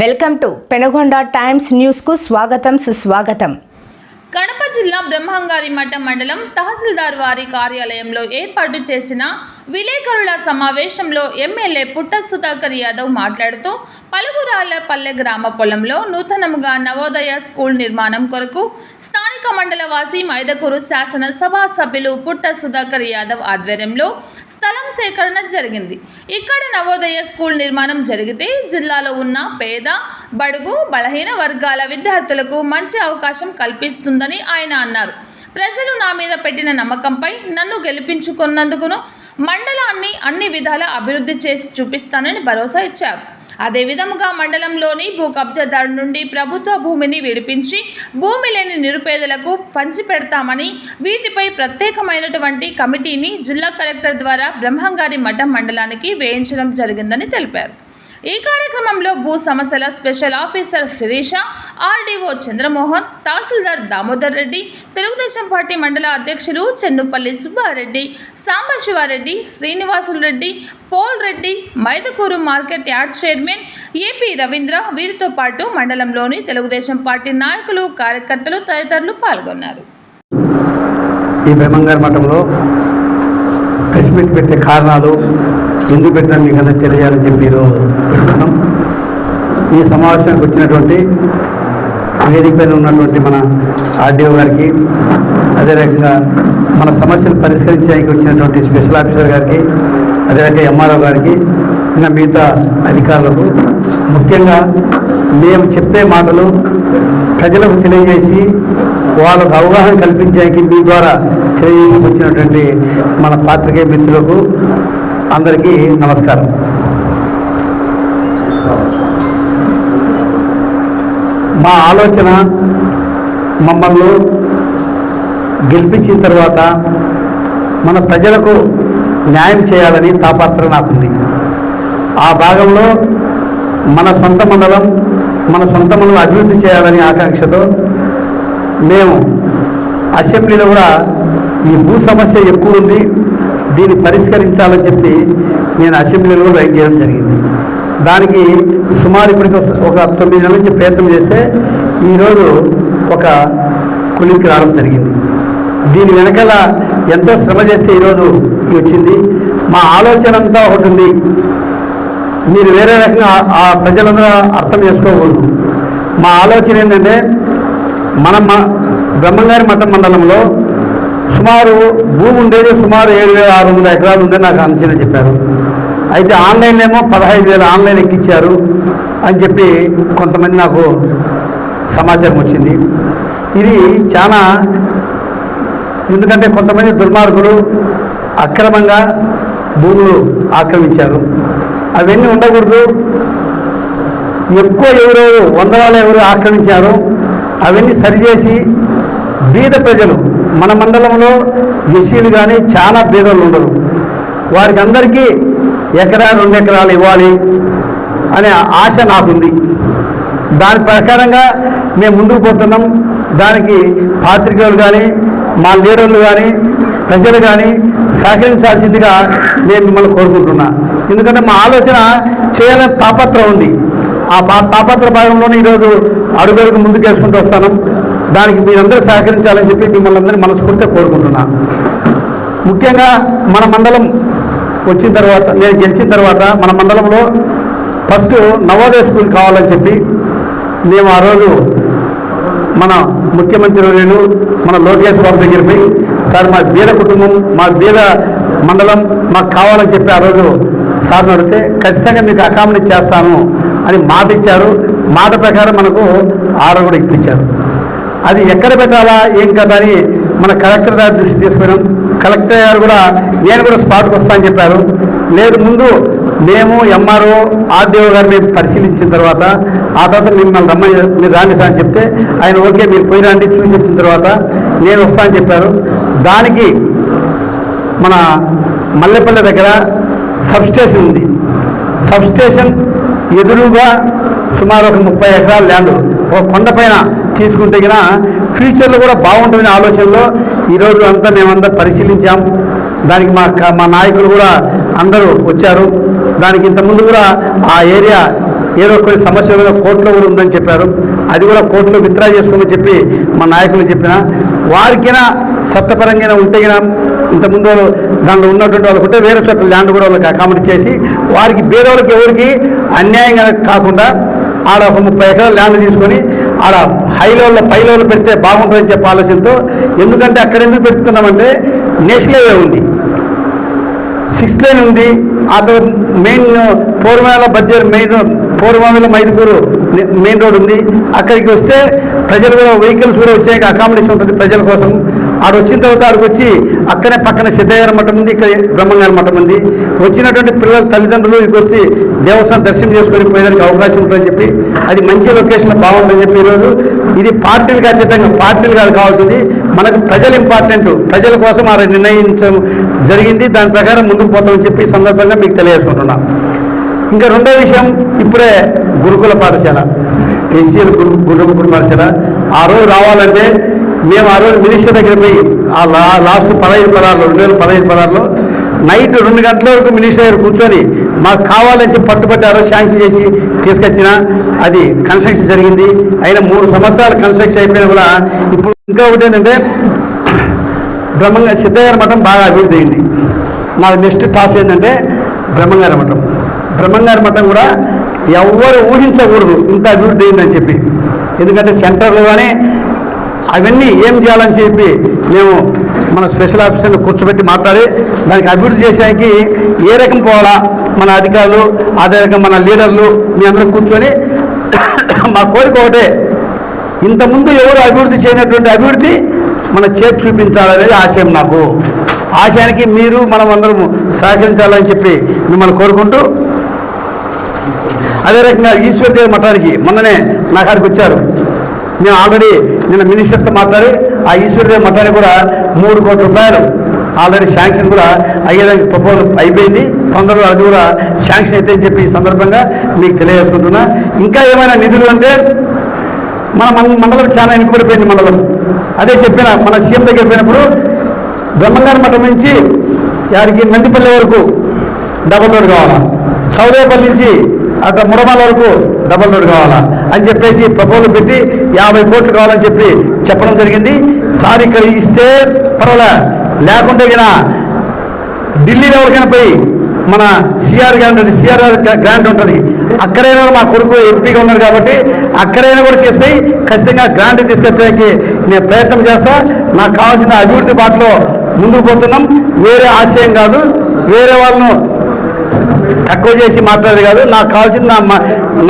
Welcome to Penagonda times న్యూస్కు స్వాగతం సుస్వాగతం. కడప జిల్లా బ్రహ్మంగారి మఠం మండలం తహసీల్దార్ వారి కార్యాలయంలో ఏర్పాటు చేసిన విలేకరుల సమావేశంలో ఎమ్మెల్యే పుట్ట సుధాకర్ యాదవ్ మాట్లాడుతూ పలుగురాళ్ళ పల్లె గ్రామ పొలంలో నూతనంగా నవోదయ స్కూల్ నిర్మాణం కొరకు స్థానిక మండలవాసి మైదకూరు శాసనసభ సభ్యులు పుట్ట సుధాకర్ యాదవ్ ఆధ్వర్యంలో స్థలం సేకరణ జరిగింది. ఇక్కడ నవోదయ స్కూల్ నిర్మాణం జరిగితే జిల్లాలో ఉన్న పేద బడుగు బలహీన వర్గాల విద్యార్థులకు మంచి అవకాశం కల్పిస్తుందని ఆయన అన్నారు. ప్రజలు నా మీద పెట్టిన నమ్మకంపై నన్ను గెలిపించుకున్నందుకును మండలాన్ని అన్ని విధాల అభివృద్ధి చేసి చూపిస్తానని భరోసా ఇచ్చారు. అదే విధముగా మండలంలోని భూ కబ్జాదారు నుండి ప్రభుత్వ భూమిని విడిపించి భూమి లేని నిరుపేదలకు పంచిపెడతామని వీటిపై ప్రత్యేకమైనటువంటి కమిటీని జిల్లా కలెక్టర్ ద్వారా బ్రహ్మంగారి మఠం మండలానికి వేయించడం జరిగిందని తెలిపారు. ఈ కార్యక్రమంలో భూ సమస్యల special officer Sirisha RDO Chandramohan tahsildar Damodar Reddy Telugu Desam Party మండల అధ్యక్షులు Chennupalli Subba Reddy Sambasiva Reddy Srinivasulu Reddy Pol Reddy Mydukur market yard chairman AP Ravindra వీరితో పాటు మండలంలోని తెలుగుదేశం పార్టీ నాయకులు కార్యకర్తలు తదితరులు పాల్గొన్నారు. ఈ బ్రహ్మంగారి మఠంలో కసిపెట్టి పెట్టే కారణాలు ఎందుకు పెట్టినా మీకు అందరూ తెలియాలని చెప్పి ఈరోజు పెట్టుకున్నాం ఈ సమావేశానికి వచ్చినటువంటి వేదిక పైన ఉన్నటువంటి మన ఆర్డీఓ గారికి అదే రకంగా మన సమస్యలు పరిష్కరించడానికి వచ్చినటువంటి స్పెషల్ ఆఫీసర్ గారికి అదే రకంగా ఎంఆర్ఓ గారికి ఇంకా మిగతా అధికారులకు ముఖ్యంగా మేము చెప్పే మాటలు ప్రజలకు తెలియజేసి వాళ్ళకు అవగాహన కల్పించడానికి మీ ద్వారా తెలియజేసి వచ్చినటువంటి మన పాత్రికేయ మిత్రులకు అందరికీ నమస్కారం. మా ఆలోచన మమ్మల్ని గెలిపించిన తర్వాత మన ప్రజలకు న్యాయం చేయాలని తాపాత్ర నాకుంది. ఆ భాగంలో మన సొంత మండలం మన సొంత మండలం అభివృద్ధి చేయాలని ఆకాంక్షతో మేము అసెంబ్లీలో కూడా ఈ భూ సమస్య ఎక్కువ ఉంది. దీన్ని పరిష్కరించాలని చెప్పి నేను అసెంబ్లీలో రైట్ చేయడం జరిగింది. దానికి సుమారు ఇప్పటికి ఒక తొమ్మిది నెలల నుంచి ప్రయత్నం చేస్తే ఈరోజు ఒక కులికి రావడం జరిగింది. దీని వెనకాల ఎంతో శ్రమ చేస్తే ఈరోజు వచ్చింది. మా ఆలోచన అంతా ఒకటి ఉంది. మీరు వేరే రకంగా ఆ- ప్రజలందరూ అర్థం చేసుకోకూడదు. మా ఆలోచన ఏంటంటే మనం బ్రహ్మంగారి మఠం మండలంలో సుమారు భూమి ఉండేది సుమారు ఏడు వేల ఆరు వందల ఎకరాలు ఉందని నాకు అంచనా చెప్పారు. అయితే ఆన్లైన్ ఏమో పదహైదు వేలు ఆన్లైన్ ఎక్కించారు అని చెప్పి కొంతమంది నాకు సమాచారం వచ్చింది. ఇది చాలా ఎందుకంటే కొంతమంది దుర్మార్గులు అక్రమంగా భూములు ఆక్రమించారు. అవన్నీ ఉండకూడదు. ఎక్కువ ఎవరు వందలాలు ఎవరు ఆక్రమించారో. అవన్నీ సరిచేసి బీద ప్రజలు మన మండలంలో ఎస్సీలు కానీ చాలా బీదలు ఉండరు. వారికి అందరికీ ఎకరా రెండు ఎకరాలు ఇవ్వాలి అనే ఆశ నాకుంది. దాని ప్రకారంగా మేము ముందుకు పోతున్నాం. దానికి పాత్రికేయులు కానీ మా లీడర్లు కానీ ప్రజలు కానీ సహకరించాల్సిందిగా నేను మిమ్మల్ని కోరుకుంటున్నా. ఎందుకంటే మా ఆలోచన చేయాలని తాపత్రం ఉంది. ఆ తాపత్ర భాగంలోనే ఈరోజు అడుగడుగు ముందుకు వేసుకుంటూ వస్తాను. దానికి మీరందరూ సహకరించాలని చెప్పి మిమ్మల్ని అందరినీ మనస్ఫూర్తిగా కోరుకుంటున్నా. ముఖ్యంగా మన మండలం వచ్చిన తర్వాత నేను గెలిచిన తర్వాత మన మండలంలో ఫస్ట్ నవోదయ స్కూల్ కావాలని చెప్పి మేము ఆ రోజు మన ముఖ్యమంత్రి నేను మన లోకేష్ బాబు దగ్గర పోయి సార్ మా బీద కుటుంబం మా బీద మండలం మాకు కావాలని చెప్పి ఆ రోజు సార్ని అడిగితే ఖచ్చితంగా మీకు అకామిడేట్ చేస్తాను అని మాట ఇచ్చారు. మాట ప్రకారం మనకు ఆర్డర్ కూడా ఇప్పించారు. అది ఎక్కడ పెట్టాలా ఏం కదా అని మన కలెక్టర్ గారి దృష్టి తీసుకున్నాం. కలెక్టర్ గారు కూడా నేను కూడా స్పాట్కి వస్తా అని చెప్పారు. లేదు ముందు మేము ఎంఆర్ఓ ఆర్డీఓ గారిని పరిశీలించిన తర్వాత ఆ తర్వాత మిమ్మల్ని రమ్మని మీరు రాండి సార్ అని చెప్తే ఆయన ఓకే మీరు పోయి రండి చూసి వచ్చిన తర్వాత నేను వస్తా అని చెప్పారు. దానికి మన మల్లెపల్లె దగ్గర సబ్స్టేషన్ ఉంది. సబ్స్టేషన్ ఎదురుగా సుమారు ఒక ముప్పై ఎకరాల ల్యాండ్ ఒక కొండపైన తీసుకుంటే గిన ఫ్యూచర్లో కూడా బాగుంటుందనే ఆలోచనలో ఈరోజు అంతా మేమంతా పరిశీలించాం. దానికి మా మా నాయకులు కూడా అందరూ వచ్చారు. దానికి ఇంతకుముందు కూడా ఆ ఏరియా ఏదో కొన్ని సమస్యలు కోర్టులో కూడా ఉందని చెప్పారు. అది కూడా కోర్టులో విత్డ్రా చేసుకోమని చెప్పి మా నాయకులు చెప్పిన. వారికైనా చట్టపరంగా ఉంటే గినా ఇంతకుముందు దాంట్లో ఉన్నటువంటి వాళ్ళకు ఉంటే వేరే చోట్ల ల్యాండ్ కూడా వాళ్ళకి అకామిడేట్ చేసి వారికి పేదవాళ్ళకి ఎవరికి అన్యాయంగా కాకుండా ఆడ ఒక ముప్పై ఎకరాలు ల్యాండ్ తీసుకొని ఆడ హై లెవెల్లో పై లెవెల్ పెడితే బాగుంటుందని చెప్పే ఆలోచనతో ఎందుకంటే అక్కడ ఎందుకు పెట్టుకున్నామంటే నేషనల్ హైవే ఉంది. సిక్స్ లైన్ ఉంది. ఆ తర్వాత మెయిన్ పూర్వమేళ బడ్జెట్ మెయిన్ పూర్వమేళ మైదుకూరు మెయిన్ రోడ్ ఉంది. అక్కడికి వస్తే ప్రజలు కూడా వెహికల్స్ కూడా వచ్చాక అకామిడేషన్ ఉంటుంది ప్రజల కోసం. ఆడ వచ్చిన తర్వాత ఆడికి వచ్చి అక్కడే పక్కన సిద్ధయ్య మఠం ఉంది ఇక్కడ బ్రహ్మంగారి మఠం ఉంది. వచ్చినటువంటి పిల్లల తల్లిదండ్రులు ఇక్కడికి వచ్చి దేవస్థానం దర్శనం చేసుకొని పోయేదానికి అవకాశం ఉంటుందని చెప్పి అది మంచి లొకేషన్ బాగుందని చెప్పి ఈరోజు ఇది పార్టీలకు అతీతంగా పార్టీలు కాదు కావాల్సింది. మనకు ప్రజలు ఇంపార్టెంట్ ప్రజల కోసం ఆ నిర్ణయించడం జరిగింది. దాని ప్రకారం ముందుకు పోతామని చెప్పి సందర్భంగా మీకు తెలియజేసుకుంటున్నాం. ఇంకా రెండో విషయం ఇప్పుడే గురుకుల పాఠశాల ఎస్సీఎల్ గురు గురుకుల పాఠశాల. ఆ రోజు రావాలంటే మేము ఆ రోజు మినిస్టర్ దగ్గర పోయి ఆ లాస్ట్ పదహైదు పదార్లు రెండు వేల పదహైదు పదార్లు నైట్ రెండు గంటల వరకు మినిస్టర్ దగ్గర కూర్చొని మాకు కావాలని చెప్పి పట్టుబట్టి శాంక్షన్ చేసి తీసుకొచ్చిన అది కన్స్ట్రక్షన్ జరిగింది. అయినా మూడు సంవత్సరాలు కన్స్ట్రక్షన్ అయిపోయినా కూడా ఇప్పుడు ఇంకా ఒకటి ఏంటంటే బ్రహ్మంగా సిద్ధగారి మఠం బాగా అభివృద్ధి అయింది. నాకు నెక్స్ట్ టాస్ ఏంటంటే బ్రహ్మంగారి మఠం. బ్రహ్మంగారి మఠం కూడా ఎవ్వరు ఊహించకూడదు ఇంత అభివృద్ధి అయిందని చెప్పి. ఎందుకంటే సెంటర్లో కానీ అవన్నీ ఏం చేయాలని చెప్పి మేము మన స్పెషల్ ఆఫీసర్ని కూర్చోబెట్టి మాట్లాడి దానికి అభివృద్ధి చేసేకి ఏ రకం పోవాలా? మన అధికారులు అదే రకం మన లీడర్లు మీ అందరం కూర్చొని మా కోరిక ఒకటే. ఇంతకుముందు ఎవరు అభివృద్ధి చేయనటువంటి అభివృద్ధి మన చేతి చూపించాలనేది ఆశయం నాకు. ఆశయానికి మీరు మనం అందరం సహకరించాలని చెప్పి మిమ్మల్ని కోరుకుంటూ అదే రకంగా ఈశ్వరదేవ మఠానికి మొన్ననే నా కాడికి వచ్చారు. నేను ఆల్రెడీ నిన్న మినిస్టర్తో మాట్లాడి ఆ ఈశ్వరదేవ మఠానికి కూడా మూడు కోట్ల రూపాయలు ఆల్రెడీ శాంక్షన్ కూడా అయ్యేదానికి ప్రపోజల్ అయిపోయింది. తొందరలో అది కూడా శాంక్షన్ అయితే అని చెప్పి ఈ సందర్భంగా మీకు తెలియజేసుకుంటున్నా. ఇంకా ఏమైనా నిధులు అంటే మన మన మండలం చాలా వెనుకబడిపోయింది మండలం. అదే చెప్పిన మన సీఎం దగ్గర పోయినప్పుడు బ్రహ్మంగారి మఠం నుంచి యాడికి నందిపల్లి వరకు డబల్ రోడ్ కావాలా? సౌదేపల్లి నుంచి అక్కడ ముడమాల వరకు డబల్ రోడ్ కావాలా? అని చెప్పేసి ప్రపోజల్ పెట్టి యాభై కోట్లు కావాలని చెప్పి చెప్పడం జరిగింది. సార్ ఇక్కడ ఇస్తే పర్వాలే. లేకుంటే గిన ఢిల్లీలో ఎవరికైనా పోయి మన సిఆర్ గ్రాంట్ ఉంటుంది సిఆర్ గ్రాంట్ ఉంటుంది. అక్కడైనా మా కొడుకు ఎంపీగా ఉన్నారు కాబట్టి అక్కడైనా కూడా చేస్తే ఖచ్చితంగా గ్రాంట్ తీసుకొచ్చడానికి నేను ప్రయత్నం చేస్తా. నాకు కావాల్సిన అభివృద్ధి బాటలో ముందుకు పోతున్నాం. వేరే ఆశయం కాదు. వేరే వాళ్ళను తక్కువ చేసి మాట్లాడేది కాదు. నాకు కావాల్సిన నా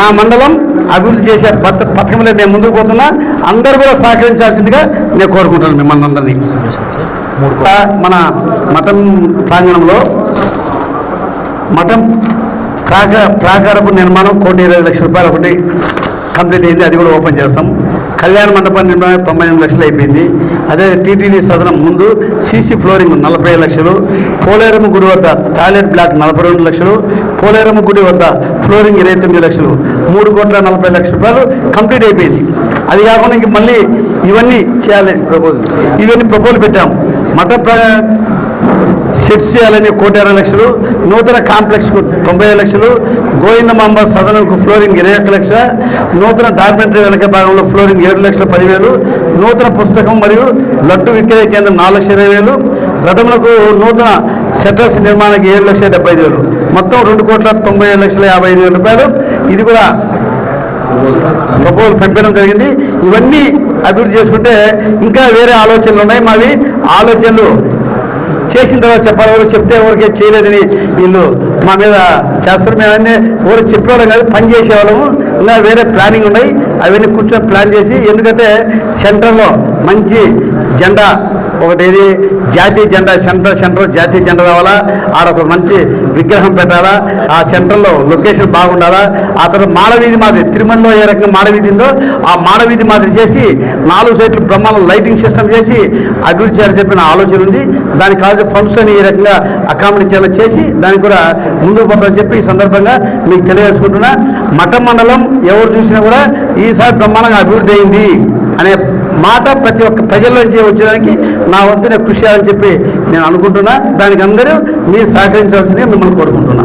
నా మండలం అభివృద్ధి చేసే పథ పథకంలో నేను ముందుకు పోతున్నా. అందరూ కూడా సహకరించాల్సిందిగా నేను కోరుకుంటాను మిమ్మల్ని అందరినీ. మన మఠం ప్రాంగణంలో మఠం ప్రాక ప్రాకారపు నిర్మాణం కోటి ఇరవై లక్షల రూపాయలు ఒకటి కంప్లీట్ అయింది. అది కూడా ఓపెన్ చేస్తాం. కళ్యాణ మండపం నిర్మాణం తొంభై ఎనిమిది లక్షలు అయిపోయింది. అదే టీటీడీ సదనం ముందు సీసీ ఫ్లోరింగ్ నలభై ఐదు లక్షలు పోలేరమ్మ గుడి వద్ద టాయిలెట్ బ్లాక్ నలభై రెండు లక్షలు పోలేరమ్మ గుడి వద్ద ఫ్లోరింగ్ ఇరవై తొమ్మిది లక్షలు. మూడు కోట్ల నలభై లక్షల రూపాయలు కంప్లీట్ అయిపోయింది. అది కాకుండా ఇంక మళ్ళీ ఇవన్నీ చేయాలి ప్రపోజల్. ఇవన్నీ ప్రపోజల్ పెట్టాము మఠ ప్ర సెట్స్ చేయాలని కోటి అరవై లక్షలు నూతన కాంప్లెక్స్కు తొంభై ఐదు లక్షలు గోవిందమాంబ సదనంకు ఫ్లోరింగ్ ఇరవై ఒక్క లక్ష నూతన డాక్యుమెంటరీ వెనక భాగంలో ఫ్లోరింగ్ ఏడు లక్షల పదివేలు నూతన పుస్తకం మరియు లడ్డు విక్రయ కేంద్రం నాలుగు లక్షల ఇరవై వేలు రథములకు నూతన సెటర్స్ నిర్మాణానికి ఏడు లక్షల డెబ్బై ఐదు వేలు. మొత్తం రెండు కోట్ల తొంభై ఐదు లక్షల యాభై ఐదు వేల రూపాయలు. ఇది కూడా ప్రపోజల్ పంపడం జరిగింది. ఇవన్నీ అభివృద్ధి చేసుకుంటే ఇంకా వేరే ఆలోచనలు ఉన్నాయి. మావి ఆలోచనలు చేసిన తర్వాత చెప్పాలి ఎవరు చెప్తే ఎవరికే చేయలేదని వీళ్ళు మా మీద చేస్తారు మేమన్నీ ఎవరు చెప్పేవాళ్ళం కాదు పని చేసేవాళ్ళము. ఇంకా వేరే ప్లానింగ్ ఉన్నాయి. అవన్నీ కూర్చొని ప్లాన్ చేసి ఎందుకంటే సెంటర్లో మంచి జెండా ఒకటి ఏది జాతీయ జెండా సెంటర్ సెంటర్ జాతీయ జెండా రావాలా? ఆడ ఒక మంచి విగ్రహం పెట్టాలా? ఆ సెంటర్లో లొకేషన్ బాగుండాలా? ఆ తర్వాత మాడవీధి మాదిరి తిరుమలలో ఏ రకంగా మాడవీధి ఉందో ఆ మాడవీధి మాదిరి చేసి నాలుగు సైట్లు బ్రహ్మాండ లైటింగ్ సిస్టమ్ చేసి అభివృద్ధి చేయాలని చెప్పిన ఆలోచన ఉంది. దానికి కావాల్సిన ఫండ్స్ అని ఈ రకంగా అకామిడేట్ చేయాలని చేసి దానికి కూడా ముందుకు పోతామని చెప్పి ఈ సందర్భంగా మీకు తెలియజేసుకుంటున్నా. మఠం మండలం ఎవరు చూసినా కూడా ఈసారి బ్రహ్మాండంగా అభివృద్ధి అయింది అనే మాట ప్రతి ఒక్క ప్రజల్లోంచి వచ్చేదానికి నా వంతునే కృషి చేయాలని చెప్పి నేను అనుకుంటున్నా. దానికి అందరూ మీరు సహకరించవలసిందిగా మిమ్మల్ని కోరుకుంటున్నా.